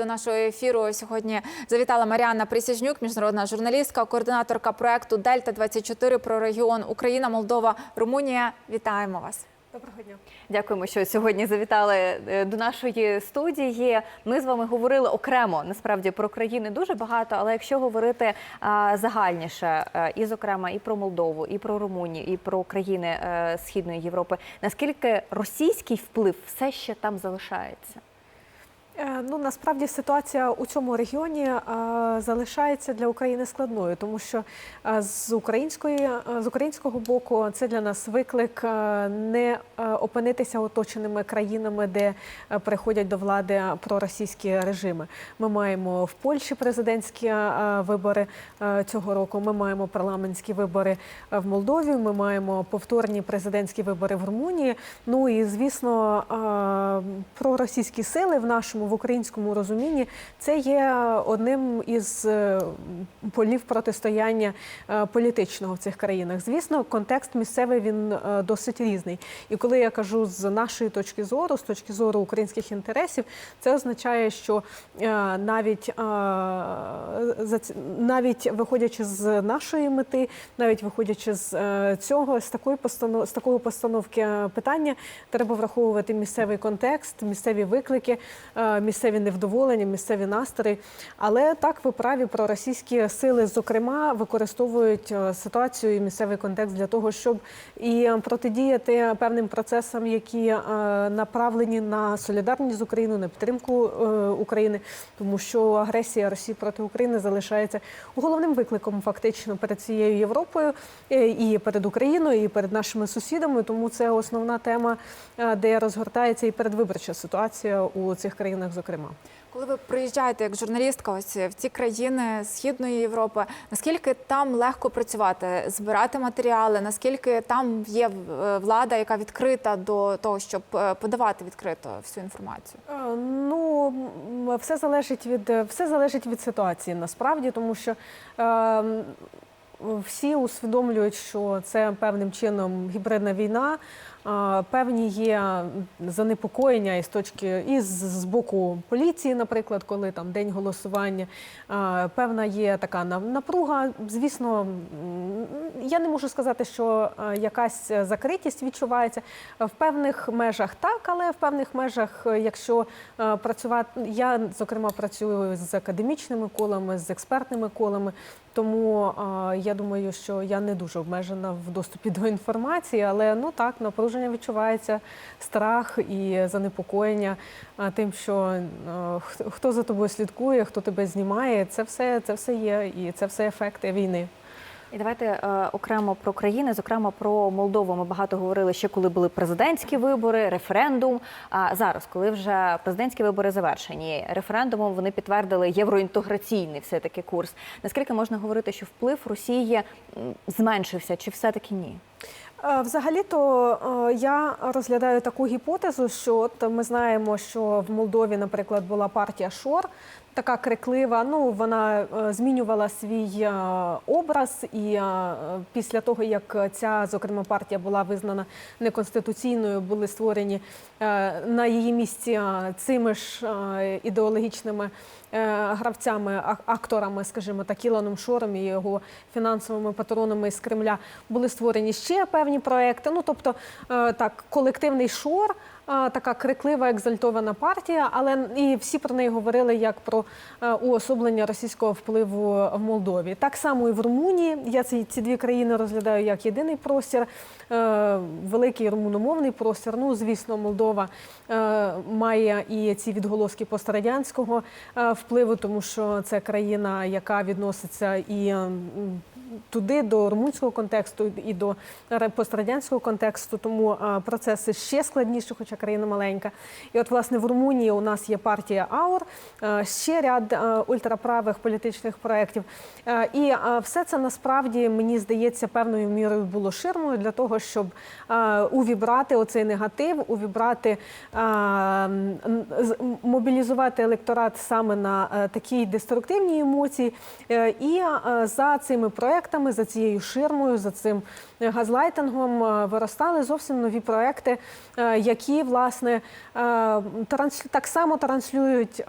До нашого ефіру сьогодні завітала Маріанна Присяжнюк, міжнародна журналістка, координаторка проекту Дельта 24 про регіон Україна, Молдова, Румунія. Вітаємо вас. Доброго дня. Дякуємо, що сьогодні завітали е, до нашої студії. Ми з вами говорили окремо насправді про країни дуже багато, але якщо говорити а, загальніше, е, і зокрема і про Молдову, і про Румунію, і про країни е, Східної Європи, наскільки російський вплив все ще там залишається? Е, Ну насправді ситуація у цьому регіоні е, залишається для України складною, тому що е, з української з українського боку це для нас виклик не опинитися оточеними країнами, де приходять до влади проросійські режими. Ми маємо в Польщі президентські вибори цього року. Ми маємо парламентські вибори в Молдові. Ми маємо повторні президентські вибори в Румунії. Ну і звісно, проросійські сили в нашому в українському розумінні це є одним із е, полів протистояння е, політичного в цих країнах. Звісно, контекст місцевий він е, досить різний. І коли я кажу з нашої точки зору, з точки зору українських інтересів, це означає, що навіть навіть виходячи з нашої мети, навіть виходячи з цього, з такої постанов, з такої постановки питання, треба враховувати місцевий контекст, місцеві виклики, місцеві невдоволення, місцеві настрої. Але так ви праві про російські сили, зокрема, використовують е, ситуацію і місцевий контекст для того, щоб і протидіяти певним процесам, які е, направлені на солідарність з Україною, на підтримку е, України, тому що агресія Росії проти України залишається головним викликом фактично перед цією Європою е, і перед Україною, і перед нашими сусідами. Тому це основна тема, е, де розгортається і передвиборча ситуація у цих країнах, зокрема. Коли ви приїжджаєте як журналістка, ось в ці країни Східної Європи, наскільки там легко працювати, збирати матеріали? Наскільки там є е, влада, яка відкрита до того, щоб е, подавати відкрито всю інформацію? Е, Ну, все залежить від все залежить від ситуації насправді, тому що е, всі усвідомлюють, що це певним чином гібридна війна. Певні є занепокоєння із точки із з боку поліції, наприклад, коли там день голосування. Певна є така напруга. Звісно, я не можу сказати, що е, якась закритість відчувається в певних межах так, але в певних межах, е, якщо е, працювати, я зокрема працюю з академічними колами, з експертними колами. Тому е, я думаю, що я не дуже обмежена в доступі до інформації, але ну так напруження відчувається, страх і занепокоєння е, тим, що хто- хто за тобою слідкує, хто тебе знімає. Це все, це все є, і це все ефекти війни. І давайте е, окремо про країни, зокрема про Молдову. Ми багато говорили ще, коли були президентські вибори, референдум. А зараз, коли вже президентські вибори завершені, референдумом вони підтвердили євроінтеграційний все таки курс. Наскільки можна говорити, що вплив Росії зменшився, чи все таки ні? Е, Взагалі-то е, я розглядаю таку гіпотезу, що от ми знаємо, що в Молдові, наприклад, була партія Шор, така криклива. Ну вона е, змінювала свій е, образ, і е, після того, як ця зокрема партія була визнана неконституційною, були створені на її місці цими ж ідеологічними гравцями, ак- акторами, скажімо так, Ілоном Шором і його фінансовими патронами з Кремля були створені ще певні проекти. Ну тобто так, колективний шор. Така криклива, екзальтована партія, але і всі про неї говорили як про е, уособлення російського впливу в Молдові. Так само і в Румунії. Я ці, ці дві країни розглядаю як єдиний простір, е, великий румуномовний простір. Ну, звісно, Молдова е, має і ці відголоски пострадянського впливу, тому що це країна, яка відноситься і туди до румунського контексту і до пострадянського контексту, тому процеси ще складніші, хоча країна маленька. І от власне в Румунії у нас є партія АУР, ще ряд ультраправих політичних проєктів. І все це насправді мені здається певною мірою було ширмою для того, щоб увібрати оцей негатив, увібрати мобілізувати електорат саме на е, такі деструктивні емоції. Е, І за цими проектами проектами, за цією ширмою, за цим газлайтингом е, виростали зовсім нові проекти, е, які власне е, так само транслюють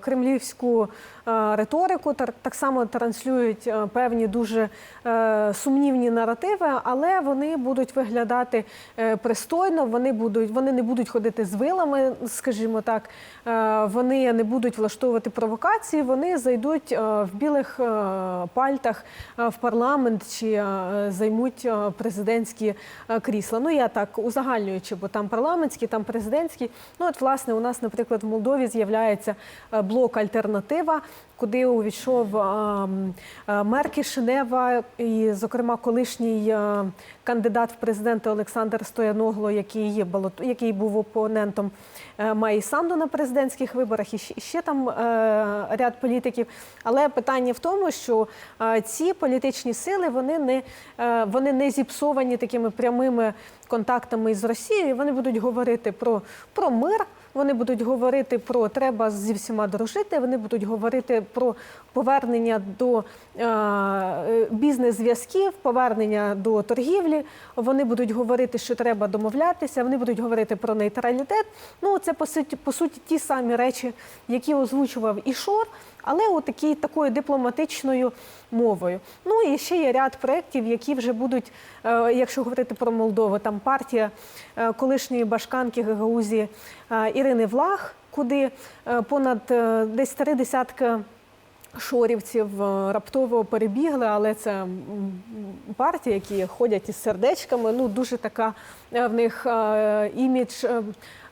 кремлівську риторику, так само транслюють певні дуже сумнівні наративи, але вони будуть виглядати пристойно. Вони будуть, вони не будуть ходити з вилами, скажімо так. Вони не будуть влаштовувати провокації. Вони зайдуть в білих пальтах в парламент чи е, займуть е, президентські е, крісла. Ну я так узагальнюючи, бо там парламентські, там президентські. Ну от власне у нас, наприклад, в Молдові з'являється блок Альтернатива, куди увійшов е, мер Кишинева і, зокрема, колишній кандидат в президенти Олександр Стояногло, який балот, який був опонентом е, Санду на президентських виборах, і ще, там е, ряд політиків. Але питання в тому, що ці політичні сили вони не, е, вони не зіпсовані такими прямими контактами із Росією. Вони будуть говорити про, про мир. Вони будуть говорити про треба зі всіма дружити. Вони будуть говорити про повернення до е, бізнес-зв'язків, повернення до торгівлі. Вони будуть говорити, що треба домовлятися. Вони будуть говорити про нейтралітет. Ну це по суті, по суті ті самі речі, які озвучував і Шор, але такій такою дипломатичною мовою. Ну і ще є ряд проєктів, які вже будуть, е, якщо говорити про Молдову, там партія е, колишньої башканки Гагаузії е, Ірини Влах, куди понад десь три десятки шорівців раптово перебігли, але це партії, які ходять із сердечками. Ну дуже така в них імідж.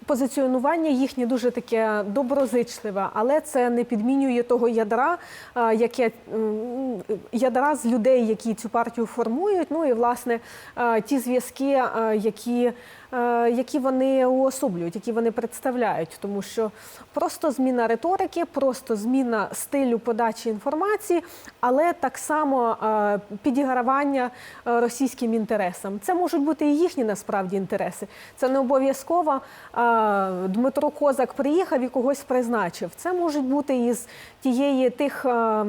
Позиціонування їхнє дуже таке доброзичливе, але це не підмінює того ядра, е, яке ядра з людей, які цю партію формують. Ну і власне е, ті зв'язки, е, які, які вони уособлюють, які вони представляють, тому що просто зміна риторики, просто зміна стилю подачі інформації, але так само підігравання російським інтересам. Це можуть бути і їхні насправді інтереси. Це не обов'язково Дмитро Козак приїхав і когось призначив. Це можуть бути із тієї тих е, е,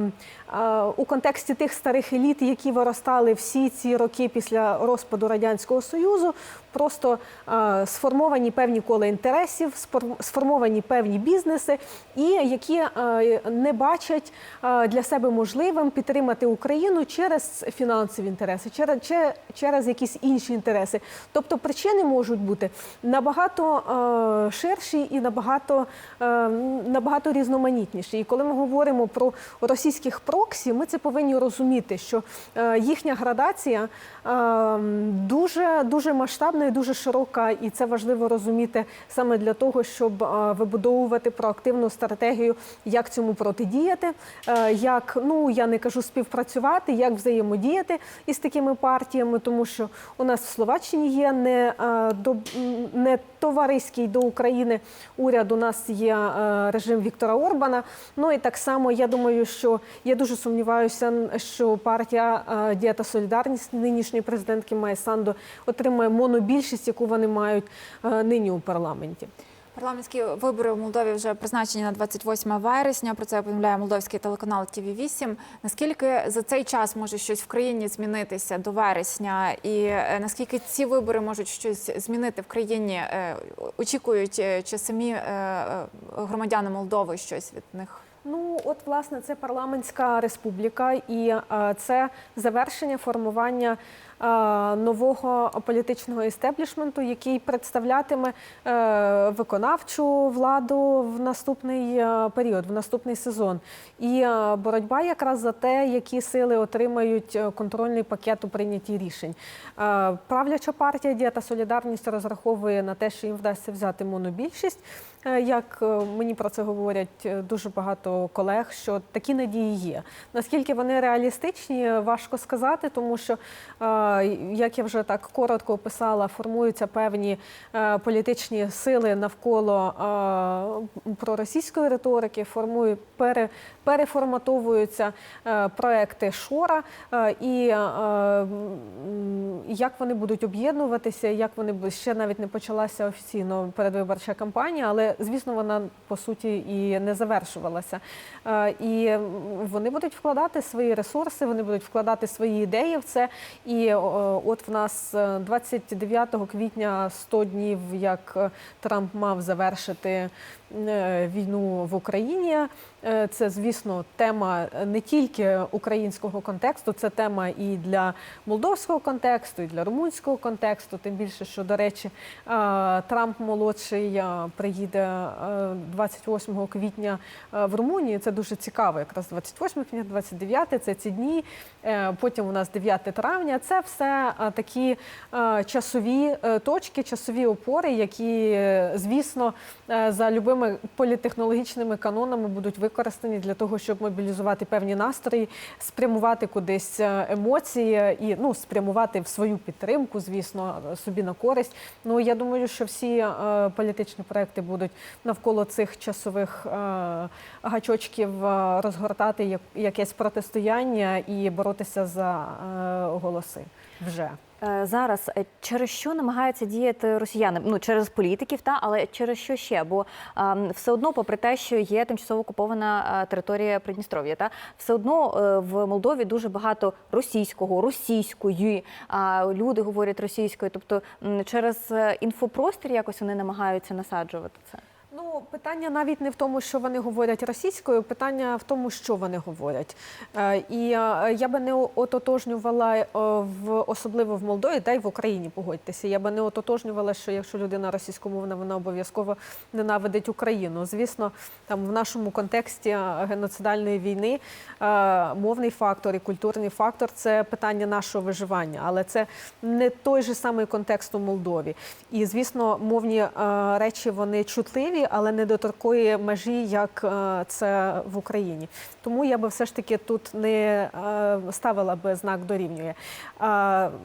у контексті тих старих еліт, які виростали всі ці роки після розпаду радянського союзу. Просто е, сформовані певні кола інтересів, сформовані певні бізнеси, і які е, не бачать е, для себе можливим підтримати Україну через фінансові інтереси, через, че- через якісь інші інтереси. Тобто причини можуть бути набагато е, ширші і набагато, е, набагато різноманітніші. І коли ми говоримо про російських проксі, ми це повинні розуміти, що е, їхня градація е, дуже, дуже масштабна і дуже широка, і це важливо розуміти саме для того, щоб вибудовувати проактивну стратегію, як цьому протидіяти, е, як ну я не кажу співпрацювати, як взаємодіяти із такими партіями, тому що у нас в Словаччині є не, е, до, не товариський до України уряд. У нас є е, режим Віктора Орбана. Ну і так само я думаю, що я дуже сумніваюся, що партія е, Дія та Солідарність нинішньої президентки Майя Санду отримає монобільшість, яку вони мають е, нині у парламенті. Парламентські вибори в Молдові вже призначені на 28 вересня. Про це повідомляє молдовський телеканал ТВ 8 Наскільки за цей час може щось в країні змінитися до вересня, і е, наскільки ці вибори можуть щось змінити в країні? Е, Очікують чи самі громадяни Молдови щось від них? Ну, от власне, це парламентська республіка, і це завершення формування нового політичного істеблішменту, який представлятиме е, виконавчу владу в наступний е, період, в наступний сезон. І е, боротьба якраз за те, які сили отримають е, контрольний пакет у прийнятті рішень. Е, Правляча партія Дія та Солідарність розраховує на те, що їм вдасться взяти монобільшість. Е, Як е, мені про це говорять е, дуже багато колег, що такі надії є. Наскільки вони реалістичні, важко сказати, тому що, е, як я вже так коротко описала, формуються певні е, політичні сили навколо е, проросійської риторики, формують пере, переформатовуються е, проекти Шора, і як вони будуть об'єднуватися, як вони бу- ще навіть не почалася офіційно передвиборча кампанія, але звісно, вона по суті і не завершувалася. І вони будуть вкладати свої ресурси, вони будуть вкладати свої ідеї в це. І от в нас е, 29 квітня 100 днів, як е, Трамп мав завершити е, війну в Україні. Е, Це, звісно, тема не тільки українського контексту, це тема і для молдовського контексту, і для румунського контексту. Тим більше, що, до речі, е, Трамп молодший е, приїде е, 28 квітня е, в Румунію. Це дуже цікаво. Якраз 28 квітня, 29 це ці дні. Е, Потім у нас 9 травня. Це все е, такі е, часові е, точки, часові опори, які, е, звісно, е, за любими політехнологічними канонами будуть використані для того, щоб мобілізувати певні настрої, спрямувати кудись е, емоції і ну спрямувати в свою підтримку, звісно, собі на користь. Ну я думаю, що всі е, політичні проекти будуть навколо цих часових е, гачочків розгортати якесь протистояння і боротися за голоси вже. Е, Зараз е, через що намагаються діяти росіяни? Ну через політиків, та але через що ще? Бо ем, все одно, попри те, що є тимчасово окупована е, територія Придністров'я, та все одно в Молдові дуже багато російського, російської. А люди говорять російською. Тобто через інфопростір якось вони намагаються насаджувати це. Питання навіть не в тому, що вони говорять російською, питання в тому, що вони говорять. Е, І е, я би не ототожнювала е, в особливо в Молдові, та й в Україні погодьтеся. Я би не ототожнювала, що якщо людина російськомовна, вона обов'язково ненавидить Україну. Звісно, там в нашому контексті геноцидальної війни мовний фактор і культурний фактор це питання нашого виживання, але це не той же самий контекст у Молдові. І звісно, мовні речі вони чутливі, але не до такої межі, як е, це в Україні. Тому я би все ж таки тут не е, ставила би знак дорівнює.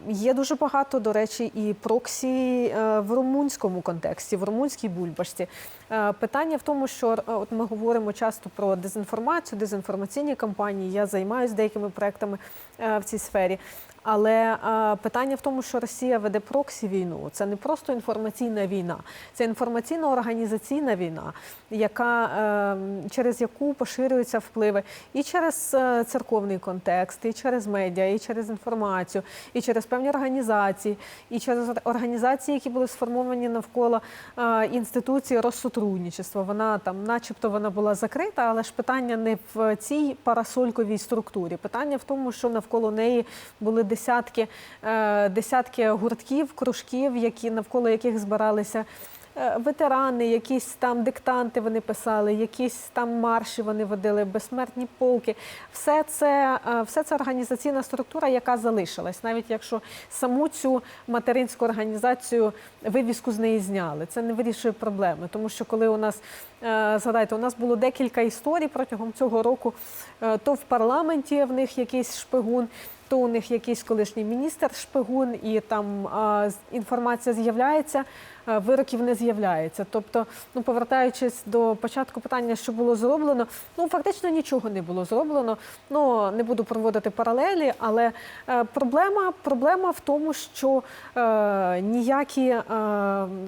Є дуже багато, до речі, і проксі е, в румунському контексті, в румунській бульбашці. Е, Питання в тому, що е, от ми говоримо часто про дезінформацію, дезінформаційні кампанії. Я займаюся деякими проектами е, в цій сфері. Але питання в тому, що Росія веде проксі війну. Це не просто інформаційна війна, це інформаційно-організаційна війна, яка е, через яку поширюються впливи і через церковний контекст, і через медіа, і через інформацію, і через певні організації, і через організації, які були сформовані навколо інституції розсотрудничества. Вона там, начебто, вона була закрита, але ж питання не в цій парасольковій структурі. Питання в тому, що навколо неї були десятки, е, десятки гуртків, кружків, які навколо яких збиралися. Е, Ветерани, якісь там диктанти вони писали, якісь там марші вони водили, безсмертні полки. Все це, е, все це організаційна структура, яка залишилась, навіть якщо саму цю материнську організацію вивіску з неї зняли. Це не вирішує проблеми, тому що коли у нас е, згадайте, у нас було декілька історій протягом цього року, то в парламенті в них якийсь шпигун. То у них якийсь колишній міністр шпигун, і там а, інформація з'являється, вироків не з'являється. Тобто, ну повертаючись до початку питання, що було зроблено, ну фактично нічого не було зроблено. Ну не буду проводити паралелі, але е, проблема, проблема в тому, що е, ніякі е,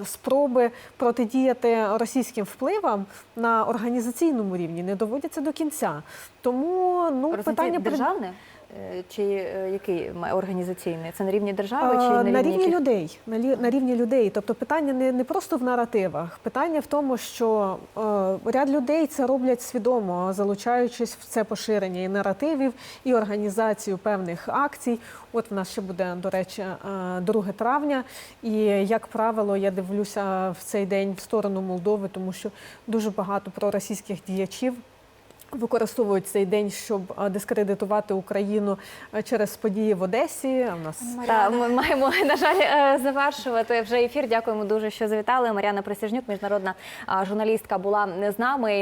спроби протидіяти російським впливам на організаційному рівні не доводяться до кінця. Тому ну питання державне Е, чи е, який організаційний? Це на рівні держави чи Е, на на рівні, рівні людей, на, лі- на рівні людей. Тобто питання не, не просто в наративах. Питання в тому, що е, ряд людей це роблять свідомо, залучаючись в це поширення і наративів, і організацію певних акцій. От в нас ще буде, до речі, е, 2 травня. І як правило, я дивлюся в цей день в сторону Молдови, тому що дуже багато проросійських діячів. Використовують цей день, щоб дискредитувати Україну е, через події в Одесі. А в нас Та, ми маємо на жаль е, завершувати вже ефір. Дякуємо дуже, що завітали. Мар'яна Присяжнюк, міжнародна журналістка, була з нами.